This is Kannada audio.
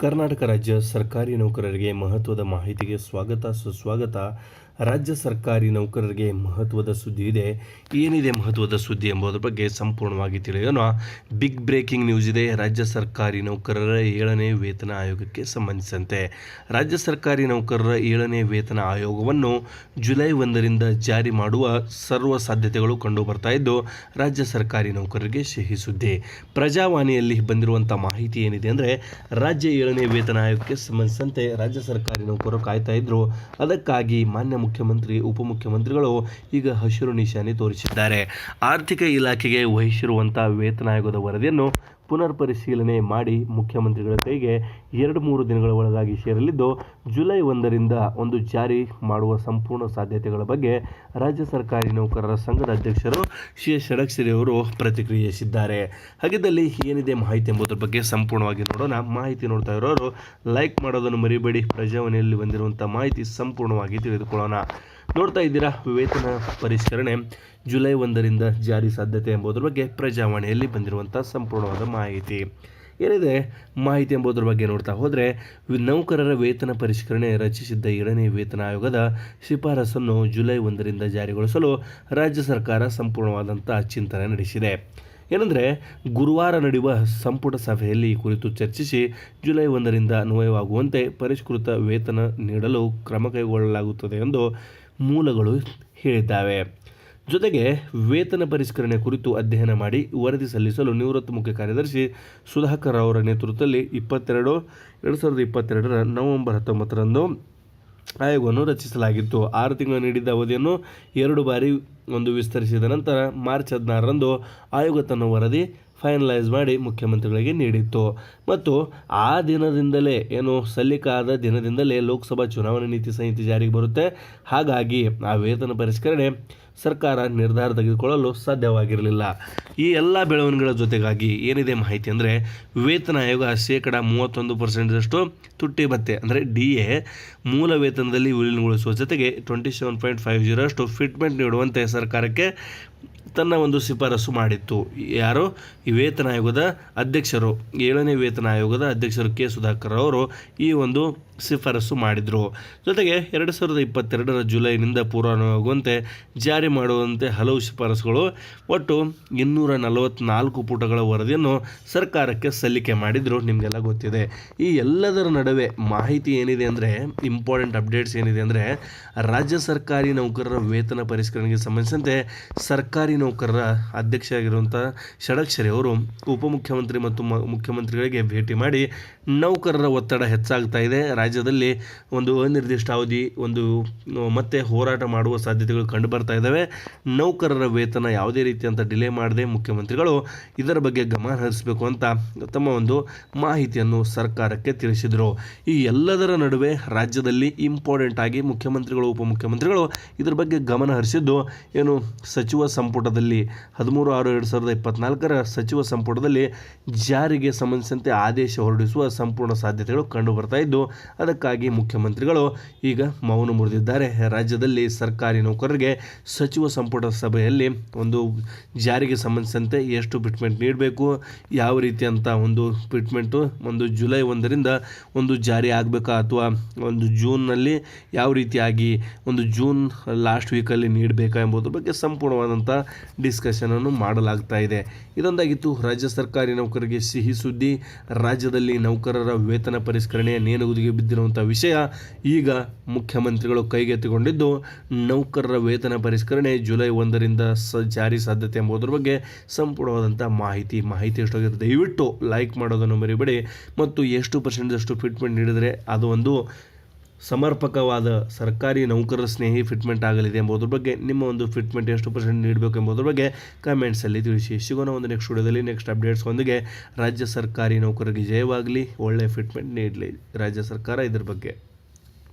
ಕರ್ನಾಟಕ ರಾಜ್ಯ ಸರ್ಕಾರಿ ನೌಕರರಿಗೆ ಮಹತ್ವದ ಮಾಹಿತಿಗೆ ಸ್ವಾಗತ ಸುಸ್ವಾಗತ. ರಾಜ್ಯ ಸರ್ಕಾರಿ ನೌಕರರಿಗೆ ಮಹತ್ವದ ಸುದ್ದಿ ಇದೆ. ಏನಿದೆ ಮಹತ್ವದ ಸುದ್ದಿ ಎಂಬುದರ ಬಗ್ಗೆ ಸಂಪೂರ್ಣವಾಗಿ ತಿಳಿಯೋಣ. ಬಿಗ್ ಬ್ರೇಕಿಂಗ್ ನ್ಯೂಸ್ ಇದೆ. ರಾಜ್ಯ ಸರ್ಕಾರಿ ನೌಕರರ ಏಳನೇ ವೇತನ ಆಯೋಗಕ್ಕೆ ಸಂಬಂಧಿಸಿದಂತೆ. ರಾಜ್ಯ ಸರ್ಕಾರಿ ನೌಕರರ ಏಳನೇ ವೇತನ ಆಯೋಗವನ್ನು ಜುಲೈ ಒಂದರಿಂದ ಜಾರಿ ಮಾಡುವ ಸರ್ವ ಸಾಧ್ಯತೆಗಳು ಕಂಡು ಬರ್ತಾ ಇದ್ದು, ರಾಜ್ಯ ಸರ್ಕಾರಿ ನೌಕರರಿಗೆ ಸಿಹಿ ಸುದ್ದಿ. ಪ್ರಜಾವಾಣಿಯಲ್ಲಿ ಬಂದಿರುವಂಥ ಮಾಹಿತಿ ಏನಿದೆ ಅಂದರೆ, ರಾಜ್ಯ ಏಳನೇ ವೇತನ ಆಯೋಗಕ್ಕೆ ಸಂಬಂಧಿಸಿದಂತೆ ರಾಜ್ಯ ಸರ್ಕಾರಿ ನೌಕರರು ಕಾಯ್ತಾ ಇದ್ದರು ಅದಕ್ಕಾಗಿ ಮಾನ್ಯ ಮುಖ್ಯಮಂತ್ರಿ ಉಪಮುಖ್ಯಮಂತ್ರಿಗಳು ಈಗ ಹಸಿರು ನಿಶಾನೆ ತೋರಿಸಿದ್ದಾರೆ. ಆರ್ಥಿಕ ಇಲಾಖೆಗೆ ವಹಿಸಿರುವಂತಹ ವೇತನ ಆಯೋಗದ ವರದಿಯನ್ನು ಪುನರ್ ಪರಿಶೀಲನೆ ಮಾಡಿ ಮುಖ್ಯಮಂತ್ರಿಗಳ ಕೈಗೆ ಎರಡು ಮೂರು ದಿನಗಳ ಒಳಗಾಗಿ ಸೇರಲಿದ್ದು, ಜುಲೈ ಒಂದರಿಂದ ಒಂದು ಜಾರಿ ಮಾಡುವ ಸಂಪೂರ್ಣ ಸಾಧ್ಯತೆಗಳ ಬಗ್ಗೆ ರಾಜ್ಯ ಸರ್ಕಾರಿ ನೌಕರರ ಸಂಘದ ಅಧ್ಯಕ್ಷರು ಶಿ ಎಸ್ ಷಡಕ್ಷರಿ ಅವರು ಪ್ರತಿಕ್ರಿಯಿಸಿದ್ದಾರೆ. ಹಾಗಿದ್ದಲ್ಲಿ ಏನಿದೆ ಮಾಹಿತಿ ಎಂಬುದರ ಬಗ್ಗೆ ಸಂಪೂರ್ಣವಾಗಿ ನೋಡೋಣ. ಮಾಹಿತಿ ನೋಡ್ತಾ ಇರೋರು ಲೈಕ್ ಮಾಡೋದನ್ನು ಮರಿಬೇಡಿ. ಪ್ರಜಾವಾಣಿಯಲ್ಲಿ ಬಂದಿರುವಂಥ ಮಾಹಿತಿ ಸಂಪೂರ್ಣವಾಗಿ ತಿಳಿದುಕೊಳ್ಳೋಣ. ನೋಡ್ತಾ ಇದ್ದೀರಾ? ವೇತನ ಪರಿಷ್ಕರಣೆ ಜುಲೈ ಒಂದರಿಂದ ಜಾರಿ ಸಾಧ್ಯತೆ ಎಂಬುದರ ಬಗ್ಗೆ ಪ್ರಜಾವಾಣಿಯಲ್ಲಿ ಬಂದಿರುವಂಥ ಸಂಪೂರ್ಣವಾದ ಮಾಹಿತಿ. ಏನಿದೆ? ಮಾಹಿತಿ ಎಂಬುದರ ಬಗ್ಗೆ ನೋಡ್ತಾ ಹೋದರೆ, ನೌಕರರ ವೇತನ ಪರಿಷ್ಕರಣೆ ರಚಿಸಿದ್ದ ಏಳನೇ ವೇತನ ಆಯೋಗದ ಶಿಫಾರಸನ್ನು ಜುಲೈ ಒಂದರಿಂದ ಜಾರಿಗೊಳಿಸಲು ರಾಜ್ಯ ಸರ್ಕಾರ ಸಂಪೂರ್ಣವಾದಂಥ ಚಿಂತನೆ ನಡೆಸಿದೆ. ಏನಂದರೆ, ಗುರುವಾರ ನಡೆಯುವ ಸಂಪುಟ ಸಭೆಯಲ್ಲಿ ಈ ಕುರಿತು ಚರ್ಚಿಸಿ ಜುಲೈ ಒಂದರಿಂದ ಅನ್ವಯವಾಗುವಂತೆ ಪರಿಷ್ಕೃತ ವೇತನ ನೀಡಲು ಕ್ರಮ ಕೈಗೊಳ್ಳಲಾಗುತ್ತದೆ ಎಂದು ಮೂಲಗಳು ಹೇಳಿದ್ದಾವೆ. ಜೊತೆಗೆ ವೇತನ ಪರಿಷ್ಕರಣೆ ಕುರಿತು ಅಧ್ಯಯನ ಮಾಡಿ ವರದಿ ಸಲ್ಲಿಸಲು ನಿವೃತ್ತ ಮುಖ್ಯ ಕಾರ್ಯದರ್ಶಿ ಸುಧಾಕರ್ ಅವರ ನೇತೃತ್ವದಲ್ಲಿ ಇಪ್ಪತ್ತೆರಡು, ಎರಡು ಸಾವಿರದ ಇಪ್ಪತ್ತೆರಡರ ನವೆಂಬರ್ ಹತ್ತೊಂಬತ್ತರಂದು ಆಯೋಗವನ್ನು ರಚಿಸಲಾಗಿತ್ತು. ಆರು ತಿಂಗಳು ನೀಡಿದ್ದ ಅವಧಿಯನ್ನು ಎರಡು ಬಾರಿ ಒಂದು ವಿಸ್ತರಿಸಿದ ನಂತರ ಮಾರ್ಚ್ ಹದಿನಾರರಂದು ಆಯೋಗ ತನ್ನ ವರದಿ ಫೈನಲೈಸ್ ಮಾಡಿ ಮುಖ್ಯಮಂತ್ರಿಗಳಿಗೆ ನೀಡಿತ್ತು. ಮತ್ತು ಆ ದಿನದಿಂದಲೇ, ಏನು, ಸಲ್ಲಿಕಾದ ದಿನದಿಂದಲೇ ಲೋಕಸಭಾ ಚುನಾವಣಾ ನೀತಿ ಸಂಹಿತೆ ಜಾರಿಗೆ ಬರುತ್ತೆ. ಹಾಗಾಗಿ ಆ ವೇತನ ಪರಿಷ್ಕರಣೆ ಸರ್ಕಾರ ನಿರ್ಧಾರ ತೆಗೆದುಕೊಳ್ಳಲು ಸಾಧ್ಯವಾಗಿರಲಿಲ್ಲ. ಈ ಎಲ್ಲ ಬೆಳವಣಿಗೆಗಳ ಜೊತೆಗಾಗಿ ಏನಿದೆ ಮಾಹಿತಿ ಅಂದರೆ, ವೇತನ ಆಯೋಗ ಶೇಕಡ ಮೂವತ್ತೊಂದು ಪರ್ಸೆಂಟ್ದಷ್ಟು ತುಟ್ಟಿ ಭತ್ತೆ, ಅಂದರೆ ಡಿ ಎ ಮೂಲ ವೇತನದಲ್ಲಿ ವಿಲೀನಗೊಳಿಸುವ ಜೊತೆಗೆ twenty seven point five zero ಅಷ್ಟು ಫಿಟ್ಮೆಂಟ್ ನೀಡುವಂತೆ ಸರ್ಕಾರಕ್ಕೆ ತನ್ನ ಒಂದು ಶಿಫಾರಸು ಮಾಡಿತ್ತು. ಯಾರು? ಈ ವೇತನ ಆಯೋಗದ ಅಧ್ಯಕ್ಷರು. ಏಳನೇ ವೇತನ ಆಯೋಗದ ಅಧ್ಯಕ್ಷರು ಕೆ. ಸುಧಾಕರ್ ಅವರು ಈ ಒಂದು ಶಿಫಾರಸು ಮಾಡಿದರು. ಜೊತೆಗೆ ಎರಡು ಸಾವಿರದ ಇಪ್ಪತ್ತೆರಡರ ಜುಲೈನಿಂದ ಪೂರ್ವಾನುವಾಗುವಂತೆ ಜಾರಿ ಮಾಡುವಂತೆ ಹಲವು ಶಿಫಾರಸುಗಳು ಒಟ್ಟು ಇನ್ನೂರ ನಲವತ್ನಾಲ್ಕು ಪುಟಗಳ ವರದಿಯನ್ನು ಸರ್ಕಾರಕ್ಕೆ ಸಲ್ಲಿಕೆ ಮಾಡಿದರು. ನಿಮಗೆಲ್ಲ ಗೊತ್ತಿದೆ. ಈ ಎಲ್ಲದರ ನಡುವೆ ಮಾಹಿತಿ ಏನಿದೆ ಅಂದರೆ ಇಂಪಾರ್ಟೆಂಟ್ ಅಪ್ಡೇಟ್ಸ್ ಏನಿದೆ ಅಂದರೆ, ರಾಜ್ಯ ಸರ್ಕಾರಿ ನೌಕರರ ವೇತನ ಪರಿಷ್ಕರಣೆಗೆ ಸಂಬಂಧಿಸಿದಂತೆ ಸರ್ಕಾರಿ ನೌಕರರ ಅಧ್ಯಕ್ಷರಾಗಿರುವಂಥ ಷಡಕ್ಷರಿ ಅವರು ಉಪಮುಖ್ಯಮಂತ್ರಿ ಮತ್ತು ಮುಖ್ಯಮಂತ್ರಿಗಳಿಗೆ ಭೇಟಿ ಮಾಡಿ ನೌಕರರ ಒತ್ತಡ ಹೆಚ್ಚಾಗ್ತಾ ಇದೆ. ರಾಜ್ಯದಲ್ಲಿ ಒಂದು ಅನಿರ್ದಿಷ್ಟ ಅವಧಿ, ಒಂದು ಮತ್ತೆ ಹೋರಾಟ ಮಾಡುವ ಸಾಧ್ಯತೆಗಳು ಕಂಡು ಬರ್ತಾ ಇದ್ದಾವೆ. ನೌಕರರ ವೇತನ ಯಾವುದೇ ರೀತಿಯಂಥ ಡಿಲೇ ಮಾಡದೆ ಮುಖ್ಯಮಂತ್ರಿಗಳು ಇದರ ಬಗ್ಗೆ ಗಮನ ಹರಿಸಬೇಕು ಅಂತ ತಮ್ಮ ಒಂದು ಮಾಹಿತಿಯನ್ನು ಸರ್ಕಾರಕ್ಕೆ ತಿಳಿಸಿದರು. ಈ ಎಲ್ಲದರ ನಡುವೆ ರಾಜ್ಯದಲ್ಲಿ ಇಂಪಾರ್ಟೆಂಟ್ ಆಗಿ ಮುಖ್ಯಮಂತ್ರಿಗಳು, ಉಪಮುಖ್ಯಮಂತ್ರಿಗಳು ಇದರ ಬಗ್ಗೆ ಗಮನ ಹರಿಸಿದ್ದು ಏನು ಸಚಿವ ಸಂಪುಟದಲ್ಲಿ ಹದಿಮೂರು ಆರು ಎರಡು ಸಾವಿರದ ಇಪ್ಪತ್ನಾಲ್ಕರ ಸಚಿವ ಸಂಪುಟದಲ್ಲಿ ಜಾರಿಗೆ ಸಂಬಂಧಿಸಿದಂತೆ ಆದೇಶ ಹೊರಡಿಸುವ ಸಂಪೂರ್ಣ ಸಾಧ್ಯತೆಗಳು ಕಂಡುಬರ್ತಾ ಇದ್ದು, ಅದಕ್ಕಾಗಿ ಮುಖ್ಯಮಂತ್ರಿಗಳು ಈಗ ಮೌನ ಮುರಿದಿದ್ದಾರೆ. ರಾಜ್ಯದಲ್ಲಿ ಸರ್ಕಾರಿ ನೌಕರರಿಗೆ ಸಚಿವ ಸಂಪುಟ ಸಭೆಯಲ್ಲಿ ಒಂದು ಜಾರಿಗೆ ಸಂಬಂಧಿಸಿದಂತೆ ಎಷ್ಟು ಫಿಟ್ಮೆಂಟ್ ನೀಡಬೇಕು, ಯಾವ ರೀತಿಯಂಥ ಒಂದು ಫಿಟ್ಮೆಂಟು ಒಂದು ಜುಲೈ ಒಂದರಿಂದ ಒಂದು ಜಾರಿ ಆಗಬೇಕಾ ಅಥವಾ ಒಂದು ಜೂನ್ನಲ್ಲಿ ಯಾವ ರೀತಿಯಾಗಿ ಒಂದು ಜೂನ್ ಲಾಸ್ಟ್ ವೀಕಲ್ಲಿ ನೀಡಬೇಕಾ ಎಂಬುದ್ರ ಬಗ್ಗೆ ಸಂಪೂರ್ಣವಾದಂಥ ಡಿಸ್ಕಷನನ್ನು ಮಾಡಲಾಗ್ತಾ ಇದೆ. ಇದೊಂದಾಗಿತ್ತು, ರಾಜ್ಯ ಸರ್ಕಾರಿ ನೌಕರರಿಗೆ ಸಿಹಿ ಸುದ್ದಿ, ರಾಜ್ಯದಲ್ಲಿ ನೌಕರರ ವೇತನ ಪರಿಷ್ಕರಣೆ, ನೇಣುಗುದಿಗೆ ಬಿದ್ದಿರುವಂಥ ವಿಷಯ ಈಗ ಮುಖ್ಯಮಂತ್ರಿಗಳು ಕೈಗೆತ್ತಿಕೊಂಡಿದ್ದು, ನೌಕರರ ವೇತನ ಪರಿಷ್ಕರಣೆ ಜುಲೈ ಒಂದರಿಂದ ಸ, ಜಾರಿ ಸಾಧ್ಯತೆ ಎಂಬುದರ ಬಗ್ಗೆ ಸಂಪೂರ್ಣವಾದಂಥ ಮಾಹಿತಿ ಮಾಹಿತಿ ಎಷ್ಟಾಗಿರುತ್ತೆ. ದಯವಿಟ್ಟು ಲೈಕ್ ಮಾಡೋದನ್ನು ಮರಿಬೇಡಿ. ಮತ್ತು ಎಷ್ಟು ಪರ್ಸೆಂಟಷ್ಟು ಫಿಟ್ಮೆಂಟ್ ನೀಡಿದರೆ ಅದು ಒಂದು ಸಮರ್ಪಕವಾದ ಸರ್ಕಾರಿ ನೌಕರರ ಸ್ನೇಹಿ ಫಿಟ್ಮೆಂಟ್ ಆಗಲಿದೆ ಎಂಬುದ್ರ ಬಗ್ಗೆ, ನಿಮ್ಮ ಒಂದು ಫಿಟ್ಮೆಂಟ್ ಎಷ್ಟು ಪರ್ಸೆಂಟ್ ನೀಡಬೇಕು ಎಂಬುದ್ರ ಬಗ್ಗೆ ಕಮೆಂಟ್ಸಲ್ಲಿ ತಿಳಿಸಿ. ಸಿಗೋಣ ಒಂದು ನೆಕ್ಸ್ಟ್ ವಿಡಿಯೋದಲ್ಲಿ. ನೆಕ್ಸ್ಟ್ ಅಪ್ಡೇಟ್ಸ್ ಒಂದಿಗೆ. ರಾಜ್ಯ ಸರ್ಕಾರಿ ನೌಕರರಿಗೆ ಜಯವಾಗಲಿ. ಒಳ್ಳೆಯ ಫಿಟ್ಮೆಂಟ್ ನೀಡಲಿ. ರಾಜ್ಯ ಸರ್ಕಾರ ಇದ್ರ ಬಗ್ಗೆ.